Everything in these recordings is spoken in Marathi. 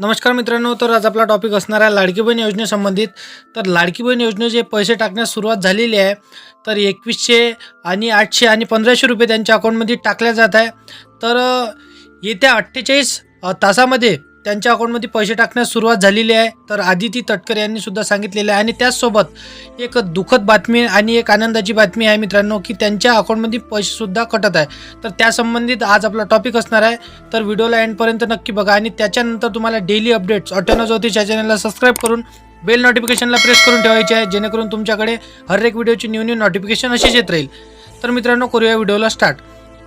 नमस्कार मित्रांनो तर आज आपला टॉपिक असणार आहे लाडकी बहीण योजनेसंबंधित. तर लाडकी बहीण योजनेचे पैसे टाकण्यास सुरुवात झालेली आहे तर एकवीसशे आणि आठशे आणि पंधराशे रुपये त्यांच्या अकाउंटमध्ये टाकल्या जात आहे. तर येत्या अठ्ठेचाळीस तासामध्ये त्यांच्या अकाउंटमध्ये पैसे टाकण्यास सुरुवात झालेली आहे. तर आदिती तटकरे यांनी सुद्धा सांगितलेलं आहे. आणि त्याचसोबत एक दुःखद बातमी आणि एक आनंदाची बातमी आहे मित्रांनो की त्यांच्या अकाउंटमध्ये पैसेसुद्धा कटत आहे. तर त्यासंबंधित आज आपला टॉपिक असणार आहे. तर व्हिडिओला एंडपर्यंत नक्की बघा. आणि त्याच्यानंतर तुम्हाला डेली अपडेट्स ऑटोनो ज्योतिष या चॅनलला सबस्क्राईब करून बेल नोटिफिकेशनला प्रेस करून ठेवायचे आहे. जेणेकरून तुमच्याकडे हर एक व्हिडिओची न्यू न्यू नोटिफिकेशन अशीच येत राहील. तर मित्रांनो करूया व्हिडिओला स्टार्ट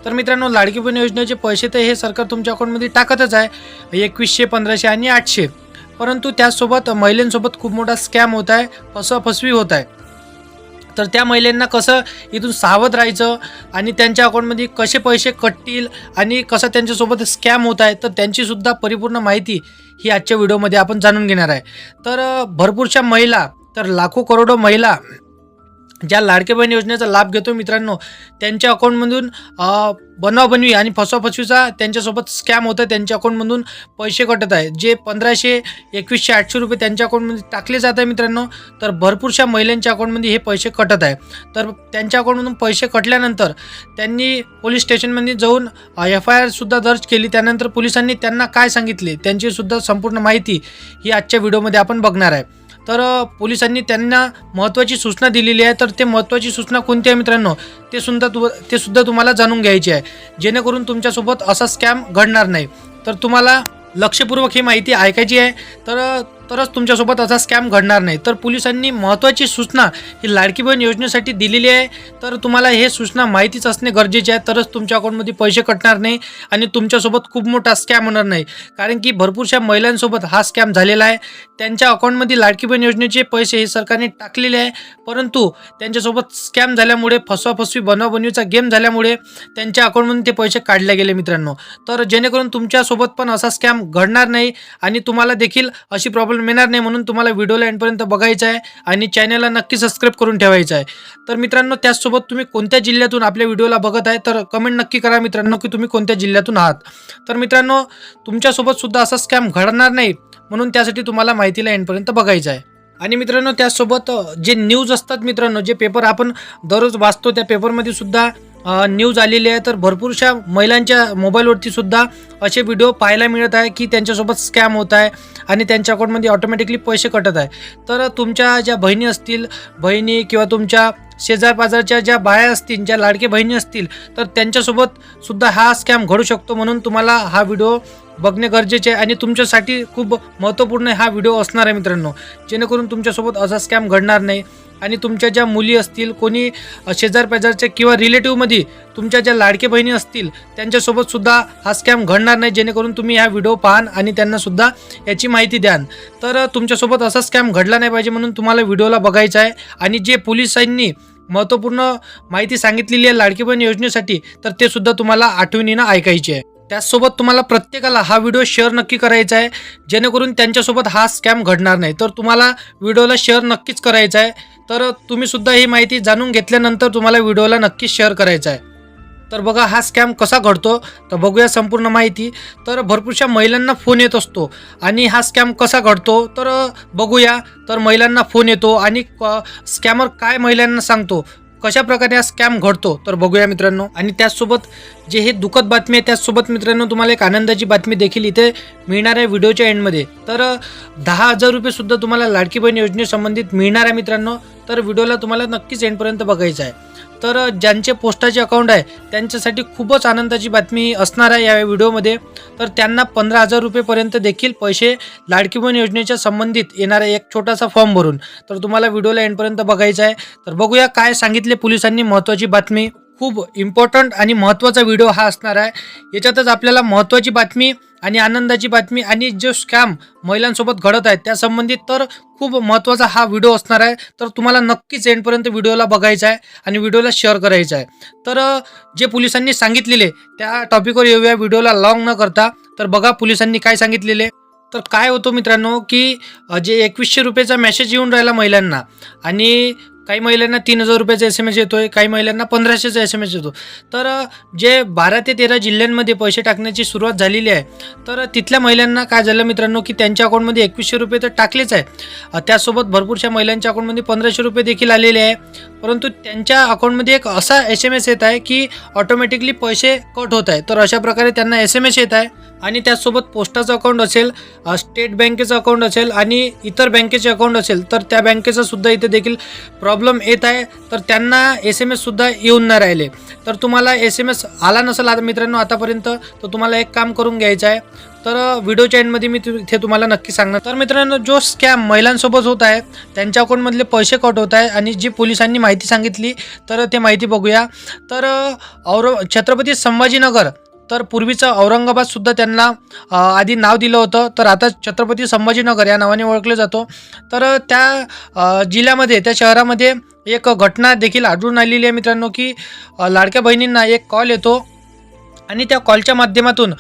तर मित्रांनो लाडकी बहीण योजनेचे पैसे तर हे सरकार तुमच्या अकाउंटमध्ये टाकतच आहे. एकवीसशे पंधराशे आणि आठशे. परंतु त्यासोबत महिलांसोबत खूप मोठा स्कॅम होत आहे फसवाफसवी होत आहे. तर त्या महिलांना कसं इथून सावध राहायचं आणि त्यांच्या अकाउंटमध्ये कसे पैसे कटतील आणि कसं त्यांच्यासोबत स्कॅम होत आहे तर त्यांचीसुद्धा परिपूर्ण माहिती ही आजच्या व्हिडिओमध्ये आपण जाणून घेणार आहे. तर भरपूरशा महिला तर लाखो करोडो महिला ज्या लाडके बहीण योजनेचा लाभ घेतो मित्रांनो त्यांच्या अकाउंटमधून बनवाबनवी आणि फसवाफसवीचा त्यांच्यासोबत स्कॅम होतं त्यांच्या अकाउंटमधून पैसे कटत आहे. जे पंधराशे एकवीसशे आठशे रुपये त्यांच्या अकाउंटमध्ये टाकले जात आहे मित्रांनो तर भरपूरशा महिलांच्या अकाउंटमध्ये हे पैसे कटत आहे. तर त्यांच्या अकाउंटमधून पैसे कटल्यानंतर त्यांनी पोलीस स्टेशनमध्ये जाऊन एफ आय आरसुद्धा दर्ज केली. त्यानंतर पोलिसांनी त्यांना काय सांगितले त्यांचीसुद्धा संपूर्ण माहिती ही आजच्या व्हिडिओमध्ये आपण बघणार आहे. तर पोलिसांनी त्यांना महत्त्वाची सूचना दिलेली आहे. तर ते महत्त्वाची सूचना कोणती आहे मित्रांनो? ते सुद्धा तु ते सुद्धा तुम्हाला जाणून घ्यायची आहे. जेणेकरून तुमच्यासोबत असा स्कॅम घडणार नाही. तर तुम्हाला लक्षपूर्वक ही माहिती ऐकायची आहे. तर तरच तुमच्यासोबत असा स्कॅम घडणार नाही. तर पोलिसांनी महत्त्वाची सूचना ही लाडकी बहीण योजनेसाठी दिलेली आहे. तर तुम्हाला हे सूचना माहितीच असणे गरजेचे आहे. तरच तुमच्या अकाउंटमध्ये पैसे कटणार नाही आणि तुमच्यासोबत खूप मोठा स्कॅम होणार नाही. कारण की भरपूरशा महिलांसोबत हा स्कॅम झालेला आहे. त्यांच्या अकाउंटमध्ये लाडकी बहीण योजनेचे पैसे हे सरकारने टाकलेले आहे. परंतु त्यांच्यासोबत स्कॅम झाल्यामुळे फसवाफसवी बनवाबनवीचा गेम झाल्यामुळे त्यांच्या अकाउंटमधून ते पैसे काढले गेले मित्रांनो. तर जेणेकरून तुमच्यासोबत पण असा स्कॅम घडणार नाही आणि तुम्हाला देखील अशी प्रॉब्लेम येणार नाही म्हणून तुम्हाला व्हिडिओला एंडपर्यंत बघायचा आहे आणि चॅनलला नक्की सबस्क्राईब करून ठेवायचं आहे. तर मित्रांनो त्याचसोबत तुम्ही कोणत्या जिल्ह्यातून आपल्या व्हिडिओला बघत आहे तर कमेंट नक्की करा मित्रांनो की तुम्ही कोणत्या जिल्ह्यातून आहात. तर मित्रांनो तुमच्यासोबत सुद्धा असा स्कॅम घडणार नाही म्हणून त्यासाठी तुम्हाला माहितीला एंडपर्यंत बघायचं आहे. आणि मित्रांनो त्याचसोबत जे न्यूज असतात मित्रांनो जे पेपर आपण दररोज वाचतो त्या पेपरमध्ये सुद्धा न्यूज आलेली आहे. तर भरपूरशा महिलांच्या मोबाईलवरती सुद्धा असे व्हिडिओ पाहायला मिळत आहे की त्यांच्यासोबत स्कॅम होत आहे आणि त्यांच्या अकाउंटमध्ये ऑटोमॅटिकली पैसे कटत आहे. तर तुमच्या ज्या बहिणी असतील बहिणी किंवा तुमच्या शेजारपाजारच्या ज्या बाया असतील ज्या लाडके बहिणी असतील तर त्यांच्यासोबत सुद्धा हा स्कॅम घडू शकतो म्हणून तुम्हाला हा व्हिडिओ बघणे गरजेचे आहे. आणि तुमच्यासाठी खूप महत्त्वपूर्ण हा व्हिडिओ असणार आहे मित्रांनो. जेणेकरून तुमच्यासोबत असा स्कॅम घडणार नाही. आणि तुमच्या ज्या मुली असतील कोणी शेजारपेजारच्या किंवा रिलेटिव्हमध्ये तुमच्या ज्या लाडके बहिणी असतील त्यांच्यासोबत सुद्धा हा स्कॅम घडणार नाही. जेणेकरून तुम्ही हा व्हिडिओ पाहान आणि त्यांना सुद्धा याची माहिती द्यान. तर तुमच्यासोबत असा स्कॅम घडला नाही पाहिजे म्हणून तुम्हाला व्हिडिओला बघायचा आहे. आणि जे पोलिसांनी महत्त्वपूर्ण माहिती सांगितलेली आहे लाडकी बहीण योजनेसाठी तर ते सुद्धा तुम्हाला आठवणीनं ऐकायचे आहे. त्याचसोबत तुम्हाला प्रत्येकाला हा व्हिडिओ शेअर नक्की करायचा आहे. जेणेकरून त्यांच्यासोबत हा स्कॅम घडणार नाही. तर तुम्हाला व्हिडिओला शेअर नक्कीच करायचा आहे. तर तुम्ही सुद्धा ही माहिती जाणून घेतल्यानंतर तुम्हाला व्हिडिओला नक्कीच शेअर करायचा आहे. तर बघा हा स्कॅम कसा घडतो? तर बघूया संपूर्ण माहिती. तर भरपूरशा महिलांना फोन येत असतो आणि हा स्कॅम कसा घडतो? तर बघूया. तर महिलांना फोन येतो आणि स्कॅमर काय महिलांना सांगतो? कशा प्रकारे हा स्कॅम घडतो तर बघूया मित्रांनो. आणि त्याचसोबत जे हे दुःखद बातमी आहे त्याचसोबत मित्रांनो तुम्हाला एक आनंदाची बातमी देखील इथे मिळणार आहे व्हिडिओच्या एंडमध्ये. तर दहा हजार रुपयेसुद्धा तुम्हाला लाडकी बहीण योजनेसंबंधित मिळणार आहे मित्रांनो. तर व्हिडिओला तुम्हाला नक्कीच एंडपर्यंत बघायचं आहे. तर ज्यांचे पोस्टाचे अकाउंट आहे त्यांच्यासाठी खूपच आनंदाची बातमी असणार आहे या व्हिडिओमध्ये. तर त्यांना पंधरा हजार रुपयेपर्यंत देखील पैसे लाडकी बहीण योजनेच्या संबंधित येणारा एक छोटासा फॉर्म भरून. तर तुम्हाला व्हिडिओला एंडपर्यंत बघायचा आहे. तर बघूया काय सांगितले पोलिसांनी महत्त्वाची बातमी. खूप इम्पॉर्टंट आणि महत्त्वाचा व्हिडिओ हा असणार आहे. याच्यातच आपल्याला महत्त्वाची बातमी आणि आनंदाची बातमी आणि जो स्कॅम महिलांसोबत घडत आहे त्या संबंधित तर खूप महत्त्वाचा हा व्हिडिओ असणार आहे. तर तुम्हाला नक्कीच एंडपर्यंत व्हिडिओला बघायचा आहे आणि व्हिडिओला शेअर करायचा आहे. तर जे पोलिसांनी सांगितलेले त्या टॉपिकवर येऊया. व्हिडिओला लॉंग न करता तर बघा पोलिसांनी काय सांगितलेले. तर काय होतो मित्रांनो की जे एकवीसशे रुपयेचा मेसेज येऊन राहिला महिलांना आणि काही महिलांना तीन हजार रुपयाचा एस एम एस येतोय काही महिलांना पंधराशेचा एस एम एस येतो. तर जे बारा ते तेरा जिल्ह्यांमध्ये पैसे टाकण्याची सुरुवात झालेली आहे तर तिथल्या महिलांना काय झालं मित्रांनो की त्यांच्या अकाउंटमध्ये एकवीसशे रुपये तर टाकलेच आहे. त्यासोबत भरपूरशा महिलांच्या अकाउंटमध्ये पंधराशे रुपये देखील आलेले आहे. परंतु त्यांच्या अकाउंटमध्ये एक असा एस एम एस येत आहे की ऑटोमॅटिकली पैसे कट होत आहे तर अशा प्रकारे त्यांना एस एम एस येत आहे. आणि त्यासोबत पोस्टाचं अकाउंट असेल स्टेट बँकेचं अकाउंट असेल आणि इतर बँकेचे अकाउंट असेल तर त्या बँकेचा सुद्धा इथे देखील प्रॉब्लेम येत आहे. तर त्यांना एस एम एससुद्धा येऊन नाही राहिले. तर तुम्हाला एस एम एस आला नसेल आता मित्रांनो आतापर्यंत तर तुम्हाला एक काम करून घ्यायचं आहे. तर व्हिडिओच्या एंडमध्ये मी इथे तुम्हाला नक्की सांगणार. तर मित्रांनो जो स्कॅम महिलांसोबत होत आहे त्यांच्या अकाउंटमधले पैसे कट होत आहे आणि जी पोलिसांनी माहिती सांगितली तर ते माहिती बघूया. तर औरंग छत्रपती संभाजीनगर तर पूर्वीचं औरंगाबादसुद्धा त्यांना आधी नाव दिलं होतं. तर आता छत्रपती संभाजीनगर या नावाने ओळखलं जातो. तर त्या जिल्ह्यामध्ये त्या शहरामध्ये एक घटना देखील आढळून आलेली आहे मित्रांनो की लाडक्या बहिणींना एक कॉल येतो आणि त्या कॉलच्या माध्यमातून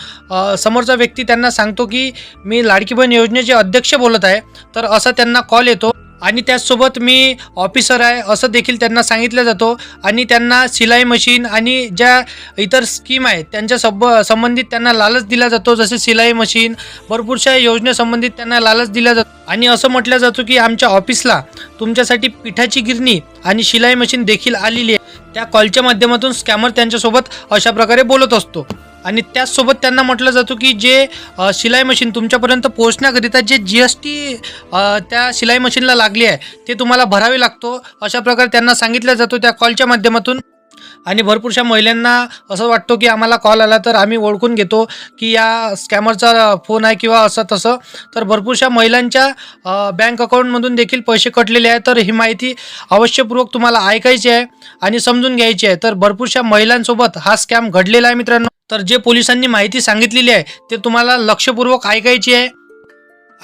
समोरचा व्यक्ती त्यांना सांगतो की मी लाडकी बहीण योजनेचे अध्यक्ष बोलत आहे. तर असा त्यांना कॉल येतो. आणि त्याचसोबत मी ऑफिसर आहे असं देखील त्यांना सांगितलं जातो. आणि त्यांना सिलाई मशीन आणि ज्या इतर स्कीम आहेत त्यांच्या सब संबंधित त्यांना लालच दिला जातो. जसे सिलाई मशीन भरपूरशा योजनेसंबंधित त्यांना लालच दिला जातो. आणि असं म्हटलं जातो की आमच्या ऑफिसला तुमच्यासाठी पिठाची गिरणी आणि शिलाई मशीन देखील आलेली आहे. त्या कॉलच्या माध्यमातून स्कॅमर त्यांच्यासोबत अशा प्रकारे बोलत असतो. आणि त्याचसोबत त्यांना म्हटलं जातं की जे शिलाई मशीन तुमच्यापर्यंत पोहोचण्याकरिता जे जी एस टी त्या शिलाई मशीनला लागली आहे ते तुम्हाला भरावे लागतो. अशा प्रकारे त्यांना सांगितलं जातो त्या कॉलच्या माध्यमातून. आणि भरपूरशा महिलांना असं वाटतो की आम्हाला कॉल आला तर आम्ही ओळखून घेतो की या स्कॅमरचा फोन आहे किंवा असं तसं. तर भरपूरशा महिलांच्या बँक अकाउंटमधून देखील पैसे कटलेले आहे तर ही माहिती अवश्यपूर्वक तुम्हाला ऐकायची आहे आणि समजून घ्यायची आहे. तर भरपूरशा महिलांसोबत हा स्कॅम घडलेला आहे मित्रांनो. तर जे पोलिसांनी माहिती सांगितलेली आहे ते तुम्हाला लक्षपूर्वक ऐकायची आहे.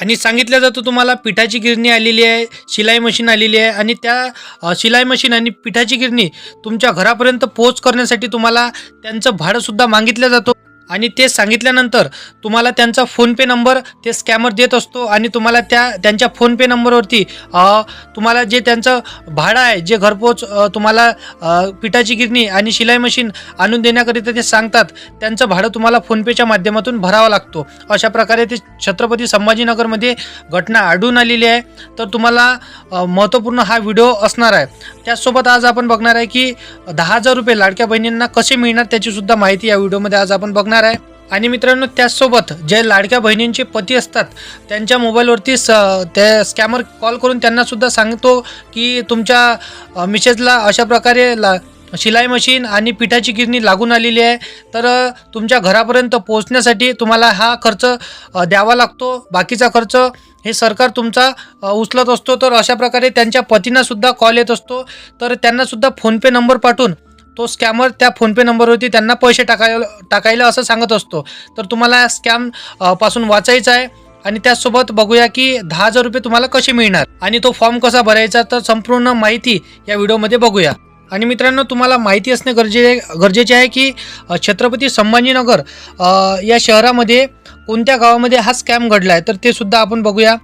आणि सांगितलं जातं तुम्हाला पिठाची गिरणी आलेली आहे शिलाई मशीन आलेली आहे आणि त्या शिलाई मशीन आणि पिठाची गिरणी तुमच्या घरापर्यंत पोहोच करण्यासाठी तुम्हाला त्यांचं भाडंसुद्धा मागितलं जातो. आणि ते सांगितल्यानंतर तुम्हाला त्यांचा फोनपे नंबर ते स्कॅमर देत असतो आणि तुम्हाला त्या त्यांच्या फोनपे नंबरवरती तुम्हाला जे त्यांचं भाडं आहे जे घरपोच तुम्हाला पिठाची गिरणी आणि शिलाई मशीन आणून देण्याकरिता ते सांगतात त्यांचं भाडं तुम्हाला फोनपेच्या माध्यमातून भरावं लागतो. अशा प्रकारे ते छत्रपती संभाजीनगरमध्ये घटना आढळून आलेली आहे. तर तुम्हाला महत्त्वपूर्ण हा व्हिडिओ असणार आहे. त्याचसोबत आज आपण बघणार आहे की दहा हजार रुपये लाडक्या बहिणींना कसे मिळणार त्याचीसुद्धा माहिती या व्हिडिओमध्ये आज आपण बघणार आहे. आणि मित्रांनो त्याचसोबत जे लाडक्या बहिणींचे पती असतात त्यांच्या मोबाईलवरती स त्या स्कॅमर कॉल करून त्यांनासुद्धा सांगतो की तुमच्या अ, मिसेसला अशा प्रकारे ला शिलाई मशीन आणि पिठाची गिरणी लागून आलेली आहे. तर तुमच्या घरापर्यंत पोहोचण्यासाठी तुम्हाला हा खर्च द्यावा लागतो. बाकीचा खर्च हे सरकार तुमचा उचलत असतो. तर अशा प्रकारे त्यांच्या पतींनासुद्धा कॉल येत असतो. तर त्यांनासुद्धा फोनपे नंबर पाठवून तो स्कॅमर त्या फोनपे नंबरवरती त्यांना पैसे टाकायला टाकायला असं सांगत असतो. तर तुम्हाला स्कॅमपासून वाचायचं आहे आणि त्यासोबत बघूया की दहा हजार रुपये तुम्हाला कसे मिळणार आणि तो फॉर्म कसा भरायचा तर संपूर्ण माहिती या व्हिडिओमध्ये बघूया. आणि मित्रांनो तुम्हाला माहिती असणे गरजे गरजेचे आहे की छत्रपती संभाजीनगर या शहरामध्ये कोणत्या गावामध्ये हा स्कॅम घडला आहे तर ते सुद्धा आपण बघूया.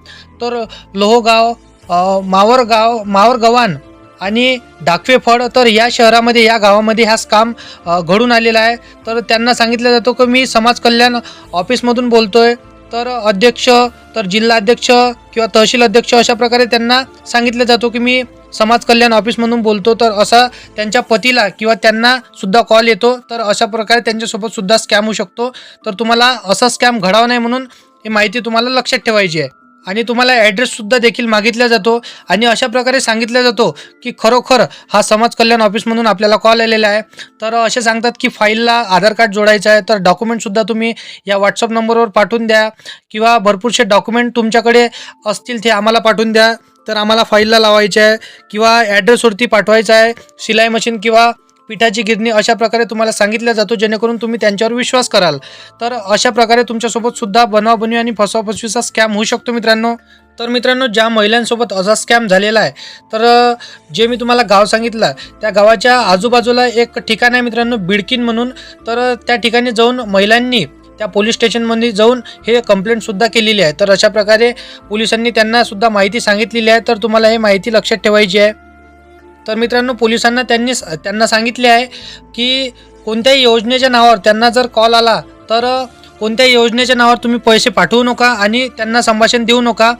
तर लोहगाव मावरगाव मावर गाव मावर गव्हाण आणि डाकवे फळ तर या शहरामध्ये या गावामध्ये हा काम घडून आलेला आहे. तर त्यांना सांगितलं जातो की मी समाज कल्याण ऑफिसमधून बोलतो आहे तर अध्यक्ष तर जिल्हा अध्यक्ष किंवा तहसील अध्यक्ष अशा प्रकारे त्यांना सांगितलं जातो की मी समाज कल्याण ऑफिसमधून बोलतो. तर असा त्यांच्या पतीला किंवा त्यांना सुद्धा कॉल येतो. तर अशा प्रकारे त्यांच्यासोबत सुद्धा स्कॅम होऊ शकतो. तर तुम्हाला असा स्कॅम घडावा नाही म्हणून ही माहिती तुम्हाला लक्षात ठेवायची आहे. आणि तुम्हाला ॲड्रेससुद्धा देखील मागितला जातो. आणि अशा प्रकारे सांगितला जातो की खरोखर हा समाज कल्याण ऑफिसमधून आपल्याला कॉल आलेला आहे. तर असे सांगतात की फाईलला आधार कार्ड जोडायचं आहे. तर डॉक्युमेंटसुद्धा तुम्ही या व्हॉट्सअप नंबरवर पाठवून द्या. किंवा भरपूरसे डॉक्युमेंट तुमच्याकडे असतील ते आम्हाला पाठवून द्या. तर आम्हाला फाईलला लावायचे आहे. किंवा ॲड्रेसवरती पाठवायचं आहे. शिलाई मशीन किंवा पिठाची गिरणी अशा प्रकारे तुम्हाला सांगितल्या जातो जेणेकरून तुम्ही त्यांच्यावर विश्वास कराल. तर अशा प्रकारे तुमच्यासोबत सुद्धा बनवाबनवी आणि फसवाफसवीचा स्कॅम होऊ शकतो मित्रांनो. तर मित्रांनो ज्या महिलांसोबत असा स्कॅम झालेला आहे तर जे मी तुम्हाला गाव सांगितलं त्या गावाच्या आजूबाजूला एक ठिकाण आहे मित्रांनो बिडकिन म्हणून. तर त्या ठिकाणी जाऊन महिलांनी त्या पोलीस स्टेशनमध्ये जाऊन हे कंप्लेंटसुद्धा केलेली आहे. तर अशा प्रकारे पोलिसांनी त्यांनासुद्धा माहिती सांगितलेली आहे. तर तुम्हाला हे माहिती लक्षात ठेवायची आहे. तर मित्रांनो पोलिसांना त्यांनी त्यांना सांगितले आहे की कोणत्याही योजनेच्या नावावर त्यांना जर कॉल आला तर कोणत्याही योजनेच्या नावावर तुम्ही पैसे पाठवू नका आणि त्यांना संभाषण देऊ नका.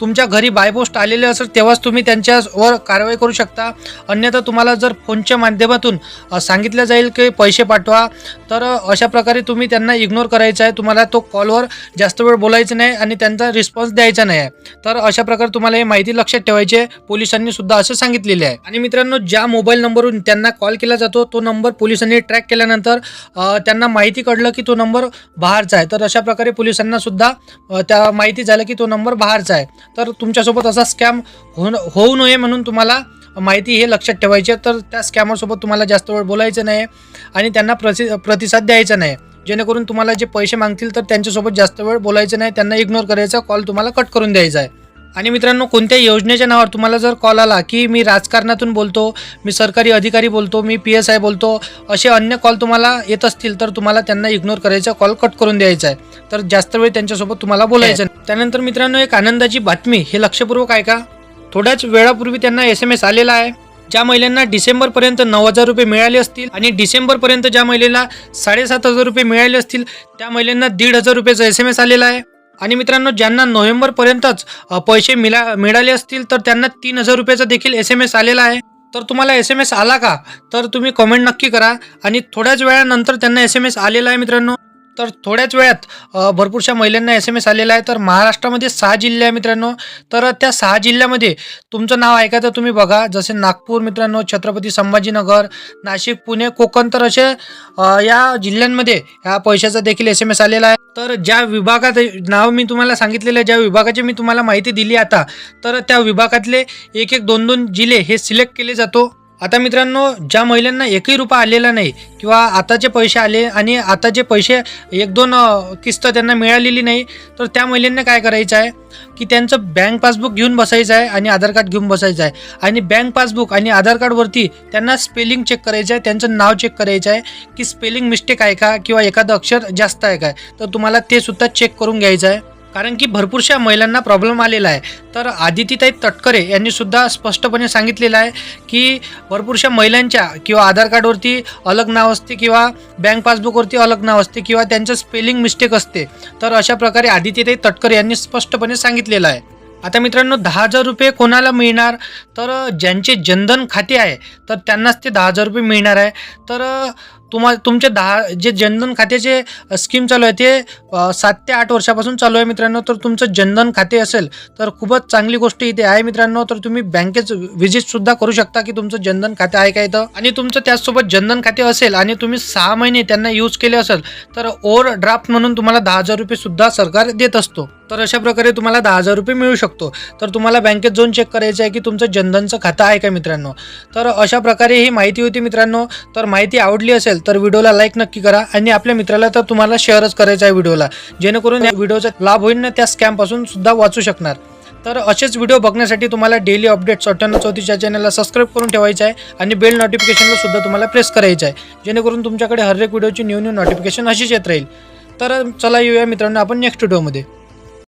तुमच्या घरी बायपोस्ट आलेले असेल तेव्हाच तुम्ही त्यांच्यावर कारवाई करू शकता. अन्यथा तुम्हाला जर फोनच्या माध्यमातून सांगितलं जाईल की पैसे पाठवा तर अशा प्रकारे तुम्ही त्यांना इग्नोर करायचं आहे. तुम्हाला तो कॉलवर जास्त वेळ बोलायचं नाही आणि त्यांचा रिस्पॉन्स द्यायचा नाही आहे. तर अशा प्रकारे तुम्हाला ही माहिती लक्षात ठेवायची आहे. पोलिसांनी सुद्धा असं सांगितलेले आहे. आणि मित्रांनो ज्या मोबाईल नंबरवरून त्यांना कॉल केला जातो तो नंबर पोलिसांनी ट्रॅक केल्यानंतर त्यांना माहिती कळलं की तो नंबर बाहेरचा आहे. तर अशा प्रकारे पोलिसांना सुद्धा त्या माहिती झालं की तो नंबर बाहेरचा आहे. तर तुमच्यासोबत असा स्कॅम होऊन होऊ नये म्हणून तुम्हाला माहिती हे लक्षात ठेवायची आहे. तर त्या स्कॅमरसोबत तुम्हाला जास्त वेळ बोलायचं नाही आणि त्यांना प्रति प्रतिसाद द्यायचा नाही. जेणेकरून तुम्हाला जे पैसे मागतील तर त्यांच्यासोबत जास्त वेळ बोलायचं नाही. त्यांना इग्नोर करायचा कॉल तुम्हाला कट करून द्यायचा आहे. आणि मित्रांनो कोणत्याही योजनेच्या नावावर तुम्हाला जर कॉल आला की मी राजकारणातून बोलतो मी सरकारी अधिकारी बोलतो मी पी एस आय बोलतो असे अन्य कॉल तुम्हाला येत असतील तर तुम्हाला त्यांना इग्नोर करायचा कॉल कट करून द्यायचा आहे. तर जास्त वेळ त्यांच्यासोबत तुम्हाला बोलायचं त्यानंतर मित्रांनो एक आनंदाची बातमी हे लक्षपूर्वक आहे का थोड्याच वेळापूर्वी त्यांना एस एम एस आलेला आहे. ज्या महिलांना डिसेंबरपर्यंत नऊ हजार रुपये मिळाले असतील आणि डिसेंबरपर्यंत ज्या महिलेला साडेसात हजार रुपये मिळाले असतील त्या महिलांना दीड हजार रुपयाचा एस एम एस आलेला आहे. आणि मित्रांनो ज्यांना नोव्हेंबरपर्यंतच पैसे मिळा मिळाले असतील तर त्यांना तीन हजार रुपयाचा देखील एस एम एस आलेला आहे. तर तुम्हाला एस एम एस आला का? तर तुम्ही कमेंट नक्की करा. आणि थोड्याच वेळानंतर त्यांना एस एम एस आलेला आहे मित्रांनो. तर थोड्याच वेळात भरपूरशा महिलांना एस एम एस आलेला आहे. तर महाराष्ट्रामध्ये सहा जिल्हे आहे मित्रांनो. तर त्या सहा जिल्ह्यामध्ये तुमचं नाव ऐका तर तुम्ही बघा. जसे नागपूर मित्रांनो छत्रपती संभाजीनगर नाशिक पुणे कोकण तर असे या जिल्ह्यांमध्ये या पैशाचा देखील एस एम एस आलेला आहे. तर ज्या विभागात नाव मी तुम्हाला सांगितलेलं आहे ज्या विभागाची मी तुम्हाला माहिती दिली आता तर त्या विभागातले एक एक दोन दोन जिल्हे हे सिलेक्ट केले जातो. आता मित्रांनो ज्या महिलांना एकही रुपया आलेला नाही किंवा आताचे पैसे आले आणि आता जे पैसे एक दोन किस्त त्यांना मिळालेली नाही तर त्या महिलांना काय करायचं आहे? की त्यांचं बँक पासबुक घेऊन बसायचं आहे आणि आधार कार्ड घेऊन बसायचं आहे. आणि बँक पासबुक आणि आधार कार्डवरती त्यांना स्पेलिंग चेक करायचं आहे त्यांचं नाव चेक करायचं आहे की स्पेलिंग मिस्टेक आहे का किंवा एखादं अक्षर जास्त आहे काय? तर तुम्हाला ते सुद्धा चेक करून घ्यायचं आहे. कारण की भरपूरशा महिलांना प्रॉब्लेम आलेला आहे. तर आदितीताई तटकरे यांनी सुद्धा स्पष्टपणे सांगितलेलं आहे की भरपूरशा महिलांच्या किंवा आधार कार्डवरती अलग नाव असते किंवा बँक पासबुकवरती अलग नाव असते किंवा त्यांचं स्पेलिंग मिस्टेक असते. तर अशा प्रकारे आदितीताई तटकरे यांनी स्पष्टपणे सांगितलेलं आहे. आता मित्रांनो दहा हजार रुपये कोणाला मिळणार? तर ज्यांचे जनधन खाते आहे तर त्यांनाच ते दहा हजार रुपये मिळणार आहे. तर तुम्हा तुमचे दहा जे जनधन खात्याचे स्कीम चालू आहे ते सात ते आठ वर्षापासून चालू आहे मित्रांनो. तर तुमचं जनधन खाते असेल तर खूपच चांगली गोष्ट इथे आहे मित्रांनो. तर तुम्ही बँकेत व्हिजिटसुद्धा करू शकता की तुमचं जनधन खाते आहे का इथं. आणि तुमचं त्याचसोबत जनधन खाते असेल आणि तुम्ही सहा महिने त्यांना यूज केले असेल तर ओव्हर ड्राफ्ट म्हणून तुम्हाला दहा हजार रुपयेसुद्धा सरकार देत असतो. तर अशा प्रकारे तुम्हाला दहा हजार रुपये मिळू शकतो. तर तुम्हाला बँकेत जाऊन चेक करायचं आहे की तुमचं जनधनचं खातं आहे का मित्रांनो. तर अशा प्रकारे ही माहिती होती मित्रांनो. तर माहिती आवडली असेल असेल तर व्हिडिओला लाईक नक्की करा आणि आपल्या मित्राला तर तुम्हाला शेअरच करायचं आहे व्हिडिओला. जेणेकरून या व्हिडिओचा लाभ होईल ना त्या स्कॅमपासून सुद्धा वाचू शकणार. तर असेच व्हिडिओ बघण्यासाठी तुम्हाला डेली अपडेट्स अठ्ठ्याण्णव चौतीसच्या चॅनलला सबस्क्राईब करून ठेवायचं आहे आणि बेल नोटिफिकेशनला सुद्धा तुम्हाला प्रेस करायचं आहे. जेणेकरून तुमच्याकडे हर एक व्हिडिओची न्यू न्यू नोटिफिकेशन अशीच येत राहील. तर चला येऊया मित्रांनो आपण नेक्स्ट व्हिडिओमध्ये